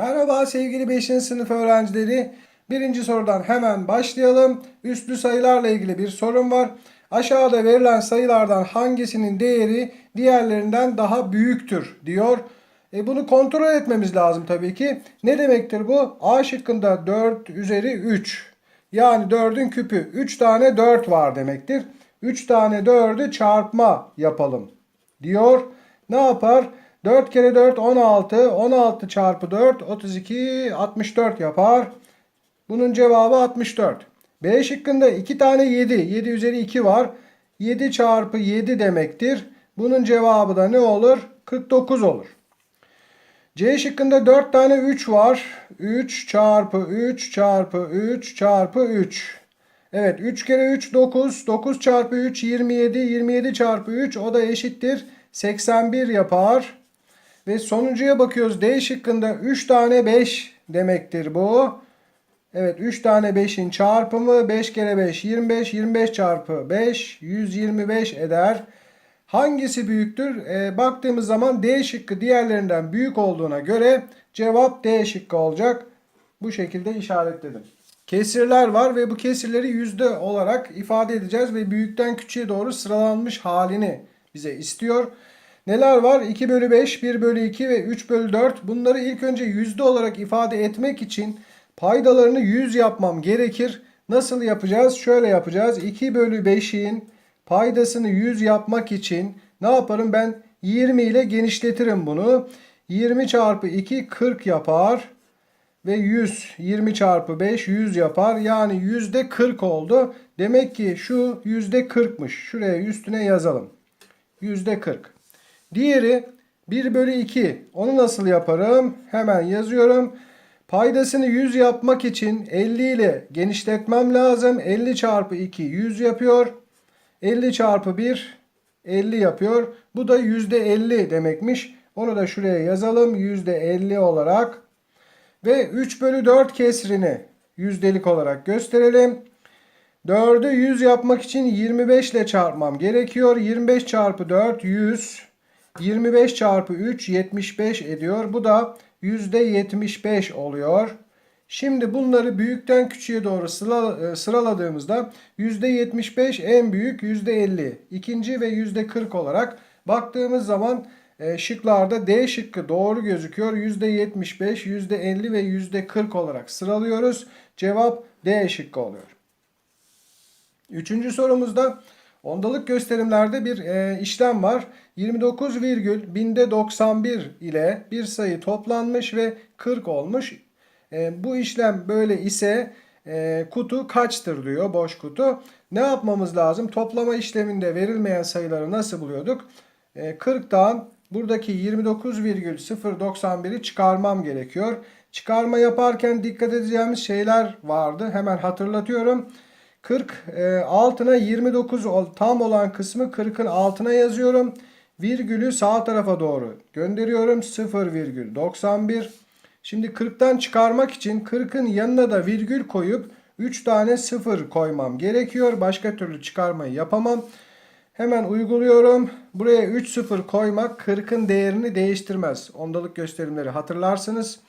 Merhaba sevgili 5. sınıf öğrencileri. Birinci sorudan hemen başlayalım. Üstlü sayılarla ilgili bir sorun var. Aşağıda verilen sayılardan hangisinin değeri diğerlerinden daha büyüktür diyor. E bunu kontrol etmemiz lazım tabii ki. Ne demektir bu? A şıkkında 4 üzeri 3. Yani 4'ün küpü. 3 tane 4 var demektir. 3 tane 4'ü çarpma yapalım diyor. Ne yapar? 4 kere 4 16. 16 çarpı 4 32 64 yapar. Bunun cevabı 64. B şıkkında 2 tane 7. 7 üzeri 2 var. 7 çarpı 7 demektir. Bunun cevabı da ne olur? 49 olur. C şıkkında 4 tane 3 var. 3 çarpı 3 çarpı 3 çarpı 3. Evet 3 kere 3 9. 9 çarpı 3 27. 27 çarpı 3 o da eşittir. 81 yapar. Ve sonuncuya bakıyoruz. D şıkkında 3 tane 5 demektir bu. Evet 3 tane 5'in çarpımı 5 kere 5 25. 25 çarpı 5 125 eder. Hangisi büyüktür? Ee, baktığımız zaman D şıkkı diğerlerinden büyük olduğuna göre cevap D şıkkı olacak. Bu şekilde işaretledim. Kesirler var ve bu kesirleri yüzde olarak ifade edeceğiz ve büyükten küçüğe doğru sıralanmış halini bize istiyor. Neler var? 2 bölü 5, 1 bölü 2 ve 3 bölü 4. Bunları ilk önce yüzde olarak ifade etmek için paydalarını 100 yapmam gerekir. Nasıl yapacağız? Şöyle yapacağız. 2 bölü 5'in paydasını 100 yapmak için ne yaparım? Ben 20 ile genişletirim bunu. 20 çarpı 2 40 yapar. Ve 100 20 çarpı 5 100 yapar. Yani yüzde 40 oldu. Demek ki şu yüzde 40'mış. Şuraya üstüne yazalım. Yüzde 40. Diğeri 1 bölü 2. Onu nasıl yaparım? Hemen yazıyorum. Paydasını 100 yapmak için 50 ile genişletmem lazım. 50 çarpı 2 100 yapıyor. 50 çarpı 1 50 yapıyor. Bu da %50 demekmiş. Onu da şuraya yazalım. %50 olarak. Ve 3 bölü 4 kesrini yüzdelik olarak gösterelim. 4'ü 100 yapmak için 25 ile çarpmam gerekiyor. 25 çarpı 4 100. 25 çarpı 3 75 ediyor. Bu da %75 oluyor. Şimdi bunları büyükten küçüğe doğru sıra- e, sıraladığımızda %75 en büyük %50 ikinci ve %40 olarak baktığımız zaman e, şıklarda D şıkkı doğru gözüküyor. %75, %50 ve %40 olarak sıralıyoruz. Cevap D şıkkı oluyor. Üçüncü sorumuzda ondalık gösterimlerde bir e, işlem var. 29 virgül binde 91 ile bir sayı toplanmış ve 40 olmuş. E, bu işlem böyle ise e, kutu kaçtır diyor boş kutu. Ne yapmamız lazım? Toplama işleminde verilmeyen sayıları nasıl buluyorduk? E, 40'tan buradaki 29,091'i çıkarmam gerekiyor. Çıkarma yaparken dikkat edeceğimiz şeyler vardı. Hemen hatırlatıyorum. 40 e, altına 29 ol- tam olan kısmı 40'ın altına yazıyorum. Virgülü sağ tarafa doğru gönderiyorum. 0,91. Şimdi 40'tan çıkarmak için 40'ın yanına da virgül koyup 3 tane 0 koymam gerekiyor. Başka türlü çıkarmayı yapamam. Hemen uyguluyorum. Buraya 3 0 koymak 40'ın değerini değiştirmez. Ondalık gösterimleri hatırlarsınız.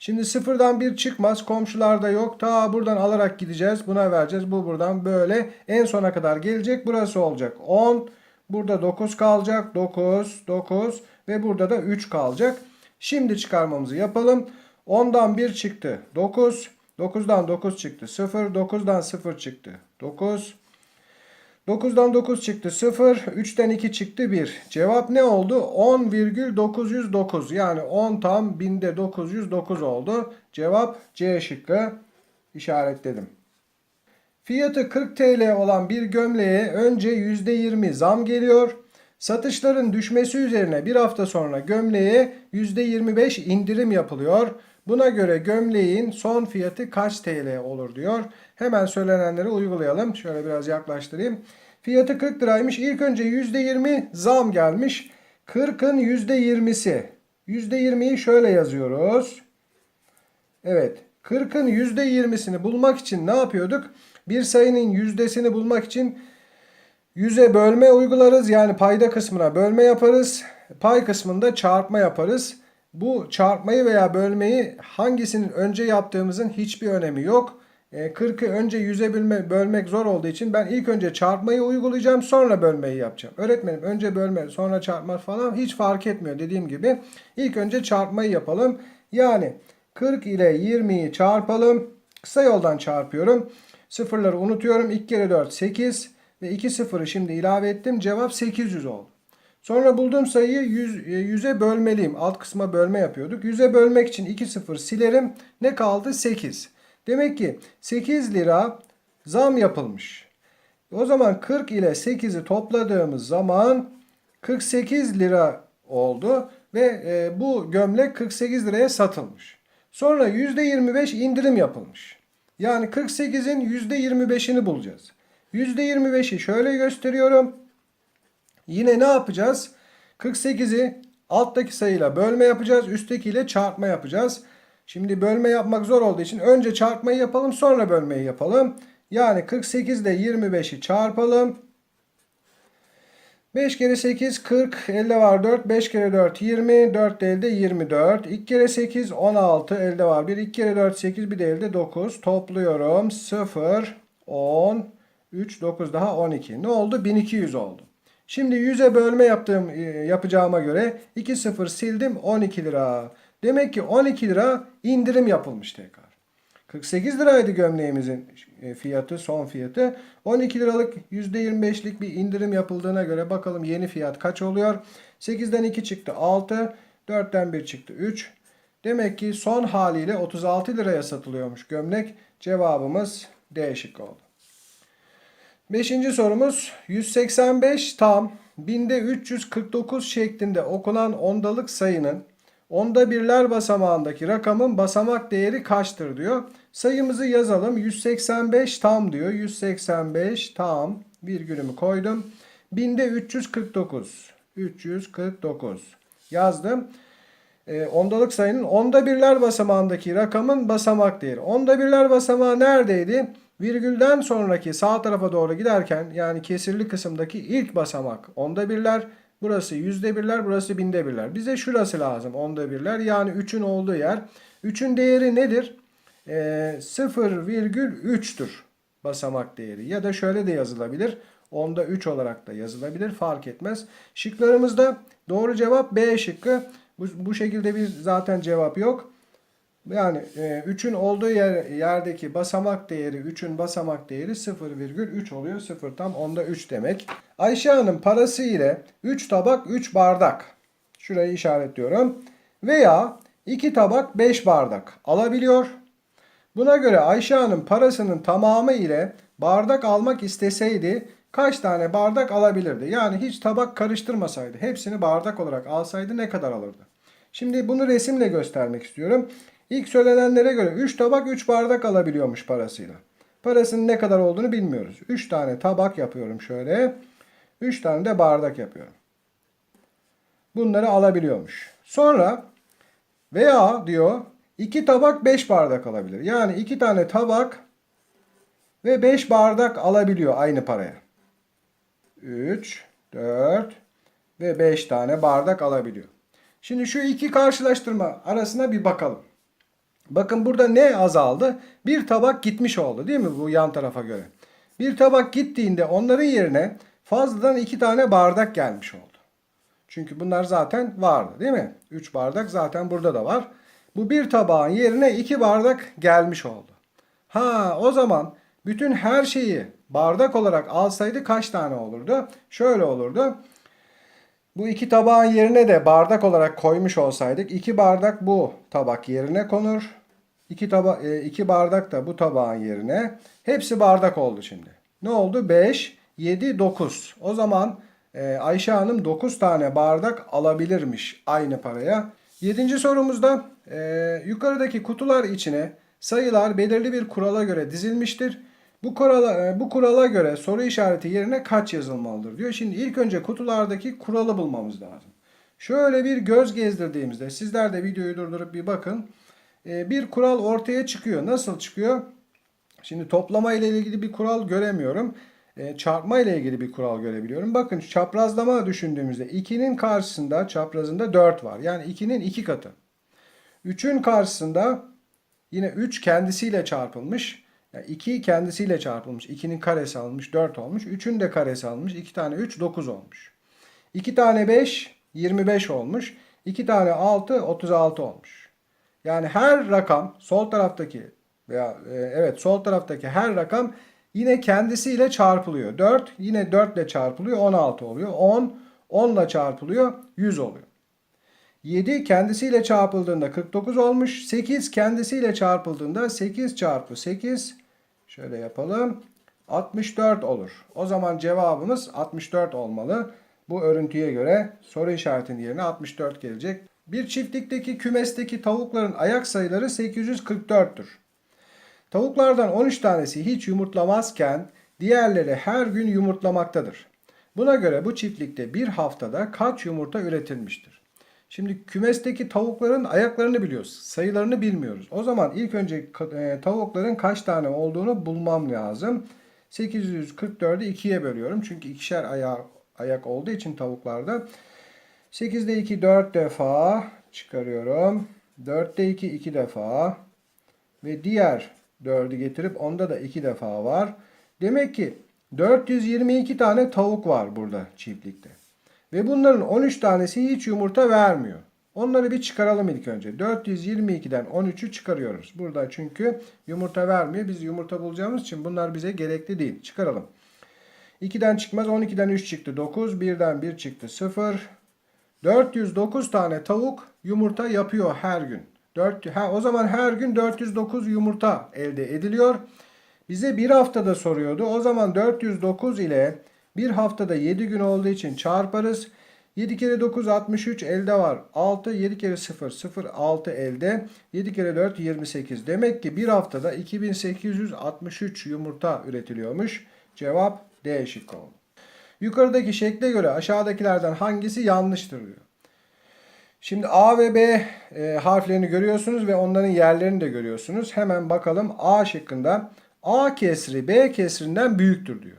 Şimdi sıfırdan bir çıkmaz. Komşularda yok. Ta buradan alarak gideceğiz. Buna vereceğiz. Bu buradan böyle en sona kadar gelecek. Burası olacak. 10. Burada 9 kalacak. 9, 9 ve burada da 3 kalacak. Şimdi çıkarmamızı yapalım. 10'dan 1 çıktı. 9. 9'dan 9 çıktı. 0. 9'dan 0 çıktı. 9. 9'dan 9 çıktı 0. 3'ten 2 çıktı 1. Cevap ne oldu? 10,909. Yani 10 tam binde 909 oldu. Cevap C şıkkı işaretledim. Fiyatı 40 TL olan bir gömleğe önce %20 zam geliyor. Satışların düşmesi üzerine bir hafta sonra gömleğe %25 indirim yapılıyor. Buna göre gömleğin son fiyatı kaç TL olur diyor. Hemen söylenenleri uygulayalım. Şöyle biraz yaklaştırayım. Fiyatı 40 liraymış. İlk önce %20 zam gelmiş. 40'ın %20'si. %20'yi şöyle yazıyoruz. Evet. 40'ın %20'sini bulmak için ne yapıyorduk? Bir sayının yüzdesini bulmak için 100'e bölme uygularız. Yani payda kısmına bölme yaparız. Pay kısmında çarpma yaparız. Bu çarpmayı veya bölmeyi hangisinin önce yaptığımızın hiçbir önemi yok. E, 40'ı önce 100'e bölme, bölmek zor olduğu için ben ilk önce çarpmayı uygulayacağım sonra bölmeyi yapacağım. Öğretmenim önce bölme sonra çarpma falan hiç fark etmiyor dediğim gibi. İlk önce çarpmayı yapalım. Yani 40 ile 20'yi çarpalım. Kısa yoldan çarpıyorum. Sıfırları unutuyorum. 2 kere 4 8 ve 2 sıfırı şimdi ilave ettim. Cevap 800 oldu. Sonra bulduğum sayıyı 100, 100'e bölmeliyim. Alt kısma bölme yapıyorduk. 100'e bölmek için 2 sıfır silerim. Ne kaldı? 8. Demek ki 8 lira zam yapılmış. O zaman 40 ile 8'i topladığımız zaman 48 lira oldu ve e, bu gömlek 48 liraya satılmış. Sonra %25 indirim yapılmış. Yani 48'in %25'ini bulacağız. %25'i şöyle gösteriyorum. Yine ne yapacağız? 48'i alttaki sayıyla bölme yapacağız. Üsttekiyle çarpma yapacağız. Şimdi bölme yapmak zor olduğu için önce çarpmayı yapalım sonra bölmeyi yapalım. Yani 48 ile 25'i çarpalım. 5 kere 8 40 elde var 4 5 kere 4 20 4 de elde 24 2 kere 8 16 elde var 1 2 kere 4 8 bir de elde 9 topluyorum 0 10 3 9 daha 12 ne oldu 1200 oldu. Şimdi 100'e bölme yaptığım e, yapacağıma göre 2 0 sildim 12 lira. Demek ki 12 lira indirim yapılmış tekrar. 48 liraydı gömleğimizin e, fiyatı, son fiyatı. 12 liralık %25'lik bir indirim yapıldığına göre bakalım yeni fiyat kaç oluyor? 8'den 2 çıktı 6, 4'ten 1 çıktı 3. Demek ki son haliyle 36 liraya satılıyormuş gömlek. Cevabımız D şıkkı oldu. Beşinci sorumuz 185 tam binde 349 şeklinde okunan ondalık sayının onda birler basamağındaki rakamın basamak değeri kaçtır diyor. Sayımızı yazalım. 185 tam diyor. 185 tam virgülümü koydum. Binde 349. 349 yazdım. E, ondalık sayının onda birler basamağındaki rakamın basamak değeri. Onda birler basamağı neredeydi? Virgülden sonraki sağ tarafa doğru giderken yani kesirli kısımdaki ilk basamak onda birler. Burası yüzde birler, burası binde birler. Bize şurası lazım onda birler. Yani 3'ün olduğu yer. 3'ün değeri nedir? E, 0,3'tür basamak değeri. Ya da şöyle de yazılabilir. Onda 3 olarak da yazılabilir. Fark etmez. Şıklarımızda doğru cevap B şıkkı. Bu, bu şekilde bir zaten cevap yok. Yani 3'ün olduğu yer, yerdeki basamak değeri 3'ün basamak değeri 0,3 oluyor. 0 tam onda 3 demek. Ayşe Hanım parası ile 3 tabak 3 bardak. Şurayı işaretliyorum. Veya 2 tabak 5 bardak alabiliyor. Buna göre Ayşe Hanım parasının tamamı ile bardak almak isteseydi kaç tane bardak alabilirdi? Yani hiç tabak karıştırmasaydı, hepsini bardak olarak alsaydı ne kadar alırdı? Şimdi bunu resimle göstermek istiyorum. İlk söylenenlere göre 3 tabak 3 bardak alabiliyormuş parasıyla. Parasının ne kadar olduğunu bilmiyoruz. 3 tane tabak yapıyorum şöyle. 3 tane de bardak yapıyorum. Bunları alabiliyormuş. Sonra veya diyor 2 tabak 5 bardak alabilir. Yani 2 tane tabak ve 5 bardak alabiliyor aynı paraya. 3, 4 ve 5 tane bardak alabiliyor. Şimdi şu iki karşılaştırma arasına bir bakalım. Bakın burada ne azaldı? Bir tabak gitmiş oldu değil mi bu yan tarafa göre? Bir tabak gittiğinde onların yerine fazladan iki tane bardak gelmiş oldu. Çünkü bunlar zaten vardı değil mi? Üç bardak zaten burada da var. Bu bir tabağın yerine iki bardak gelmiş oldu. Ha o zaman bütün her şeyi bardak olarak alsaydı kaç tane olurdu? Şöyle olurdu. Bu iki tabağın yerine de bardak olarak koymuş olsaydık iki bardak bu tabak yerine konur. İki, taba e, iki bardak da bu tabağın yerine. Hepsi bardak oldu şimdi. Ne oldu? 5, 7, 9. O zaman e, Ayşe Hanım 9 tane bardak alabilirmiş aynı paraya. Yedinci sorumuzda e, yukarıdaki kutular içine sayılar belirli bir kurala göre dizilmiştir. Bu kurala, e, bu kurala göre soru işareti yerine kaç yazılmalıdır diyor. Şimdi ilk önce kutulardaki kuralı bulmamız lazım. Şöyle bir göz gezdirdiğimizde sizler de videoyu durdurup bir bakın. E, bir kural ortaya çıkıyor. Nasıl çıkıyor? Şimdi toplama ile ilgili bir kural göremiyorum. E, çarpma ile ilgili bir kural görebiliyorum. Bakın çaprazlama düşündüğümüzde 2'nin karşısında çaprazında 4 var. Yani 2'nin 2 katı. 3'ün karşısında yine 3 kendisiyle çarpılmış. Yani 2 kendisiyle çarpılmış. 2'nin karesi almış 4 olmuş. 3'ün de karesi almış. 2 tane 3 9 olmuş. 2 tane 5 25 olmuş. 2 tane 6 36 olmuş. Yani her rakam sol taraftaki veya e, evet sol taraftaki her rakam yine kendisiyle çarpılıyor. 4 yine 4 ile çarpılıyor 16 oluyor. 10 10 ile çarpılıyor 100 oluyor. 7 kendisiyle çarpıldığında 49 olmuş. 8 kendisiyle çarpıldığında 8 çarpı 8 şöyle yapalım 64 olur. O zaman cevabımız 64 olmalı. Bu örüntüye göre soru işaretinin yerine 64 gelecek. Bir çiftlikteki kümesteki tavukların ayak sayıları 844'tür. Tavuklardan 13 tanesi hiç yumurtlamazken diğerleri her gün yumurtlamaktadır. Buna göre bu çiftlikte bir haftada kaç yumurta üretilmiştir? Şimdi kümesteki tavukların ayaklarını biliyoruz. Sayılarını bilmiyoruz. O zaman ilk önce e, tavukların kaç tane olduğunu bulmam lazım. 844'ü 2'ye bölüyorum. Çünkü ikişer ayak olduğu için tavuklarda. 8'de 2 4 defa çıkarıyorum. 4'te 2 2 defa. Ve diğer 4'ü getirip onda da 2 defa var. Demek ki 422 tane tavuk var burada çiftlikte. Ve bunların 13 tanesi hiç yumurta vermiyor. Onları bir çıkaralım ilk önce. 422'den 13'ü çıkarıyoruz. Burada çünkü yumurta vermiyor. Biz yumurta bulacağımız için bunlar bize gerekli değil. Çıkaralım. 2'den çıkmaz. 12'den 3 çıktı 9. 1'den 1 çıktı 0. 409 tane tavuk yumurta yapıyor her gün. 4, ha, o zaman her gün 409 yumurta elde ediliyor. Bize bir haftada soruyordu. O zaman 409 ile bir haftada 7 gün olduğu için çarparız. 7 kere 9 63 elde var. 6 7 kere 0 0 6 elde. 7 kere 4 28. Demek ki bir haftada 2863 yumurta üretiliyormuş. Cevap D şıkkı oldu. Yukarıdaki şekle göre aşağıdakilerden hangisi yanlıştır diyor. Şimdi A ve B e, harflerini görüyorsunuz ve onların yerlerini de görüyorsunuz. Hemen bakalım A şıkkında A kesri B kesrinden büyüktür diyor.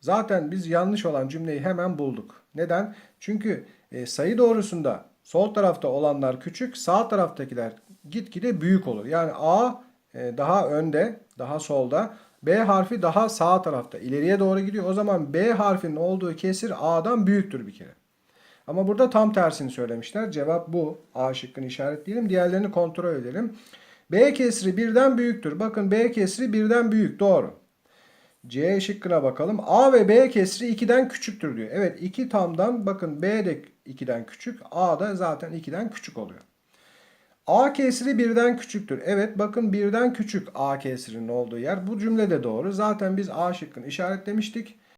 Zaten biz yanlış olan cümleyi hemen bulduk. Neden? Çünkü e, sayı doğrusunda sol tarafta olanlar küçük, sağ taraftakiler gitgide büyük olur. Yani A e, daha önde, daha solda. B harfi daha sağ tarafta, ileriye doğru gidiyor. O zaman B harfinin olduğu kesir A'dan büyüktür bir kere. Ama burada tam tersini söylemişler. Cevap bu. A şıkkını işaretleyelim. Diğerlerini kontrol edelim. B kesri birden büyüktür. Bakın B kesri birden büyük. Doğru. C şıkkına bakalım. A ve B kesri 2'den küçüktür diyor. Evet 2 tamdan bakın B de 2'den küçük. A da zaten 2'den küçük oluyor. A kesri birden küçüktür. Evet bakın birden küçük A kesrinin olduğu yer. Bu cümle de doğru. Zaten biz A şıkkını işaretlemiştik.